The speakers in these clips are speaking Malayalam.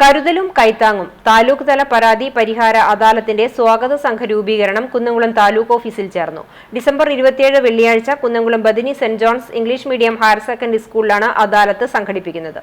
കരുതലും കൈത്താങ്ങും. താലൂക്ക് തല പരാതി പരിഹാര അദാലത്തിന്റെ സ്വാഗത സംഘ രൂപീകരണം കുന്നംകുളം താലൂക്ക് ഓഫീസിൽ ചേർന്നു. ഡിസംബർ ഇരുപത്തിയേഴ് വെള്ളിയാഴ്ച Kunnamkulam ബദിനി saint John's English medium higher secondary സ്കൂളിലാണ് അദാലത്ത് സംഘടിപ്പിക്കുന്നത്.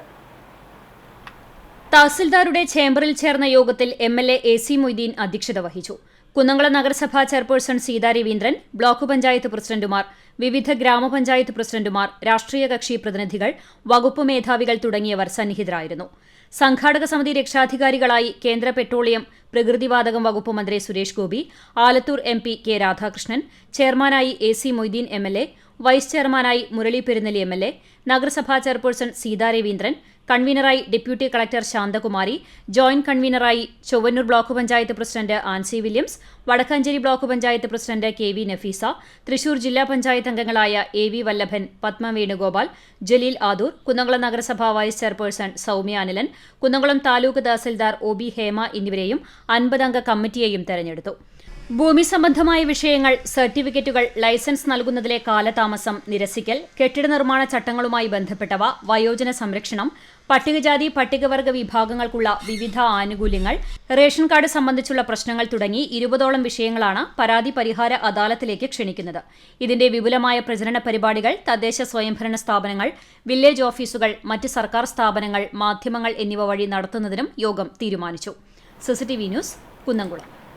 തഹസിൽദാരുടെ ചേംബറിൽ ചേർന്ന യോഗത്തിൽ M L A C Moideen അധ്യക്ഷത വഹിച്ചു. കുന്നംകുളം നഗരസഭാ ചെയർപേഴ്സൺ സീതാ രവീന്ദ്രൻ ബ്ലോക്ക് പഞ്ചായത്ത് പ്രസിഡന്റുമാർ വിവിധ ഗ്രാമപഞ്ചായത്ത് പ്രസിഡന്റുമാർ രാഷ്ട്രീയ കക്ഷി പ്രതിനിധികൾ വകുപ്പ് മേധാവികൾ തുടങ്ങിയവർ സന്നിഹിതരായിരുന്നു. സംഘാടക സമിതി രക്ഷാധികാരികളായി കേന്ദ്ര പെട്രോളിയം പ്രകൃതിവാതകം വകുപ്പ് മന്ത്രി Suresh Gopi Alathur M P K Radhakrishnan ചെയർമാനായി A C Moideen M L A vice ചെയർമാനായി Murali Perunelli M L A നഗരസഭാ ചെയർപേഴ്സൺ സീതാ രവീന്ദ്രൻ കൺവീനറായി deputy collector Shanthakumari joint കൺവീനറായി Chowwannur block panchayat president Ancy Williams Vadakkanchery block panchayat president K V Nafeesa Thrissur ജില്ലാ പഞ്ചായത്ത് അംഗങ്ങളായ എ വി വല്ലഭൻ പത്മ വേണുഗോപാൽ ജലീൽ ആദൂർ കുന്നംകുളം നഗരസഭാ vice chairperson Soumya Anilan Kunnamkulam taluk tahsildar O B Hema എന്നിവരെയും അൻപതംഗ കമ്മിറ്റിയെയും തെരഞ്ഞെടുത്തു. ഭൂമി സംബന്ധമായ വിഷയങ്ങൾ സർട്ടിഫിക്കറ്റുകൾ ലൈസൻസ് നൽകുന്നതിലെ കാലതാമസം നിരസിക്കൽ കെട്ടിട നിർമ്മാണ ചട്ടങ്ങളുമായി ബന്ധപ്പെട്ടവ വയോജന സംരക്ഷണം പട്ടികജാതി പട്ടികവർഗ വിഭാഗങ്ങൾക്കുള്ള വിവിധ ആനുകൂല്യങ്ങൾ റേഷൻ കാർഡ് സംബന്ധിച്ചുള്ള പ്രശ്നങ്ങൾ തുടങ്ങി ഇരുപതോളം വിഷയങ്ങളാണ് പരാതി പരിഹാര അദാലത്തിലേക്ക് ക്ഷണിക്കുന്നത്. ഇതിന്റെ വിപുലമായ പ്രചരണ പരിപാടികൾ തദ്ദേശ സ്വയംഭരണ സ്ഥാപനങ്ങൾ വില്ലേജ് ഓഫീസുകൾ മറ്റ് സർക്കാർ സ്ഥാപനങ്ങൾ മാധ്യമങ്ങൾ എന്നിവ വഴി നടത്തുന്നതിനും യോഗം തീരുമാനിച്ചു. CCTV news Kunnamkulam.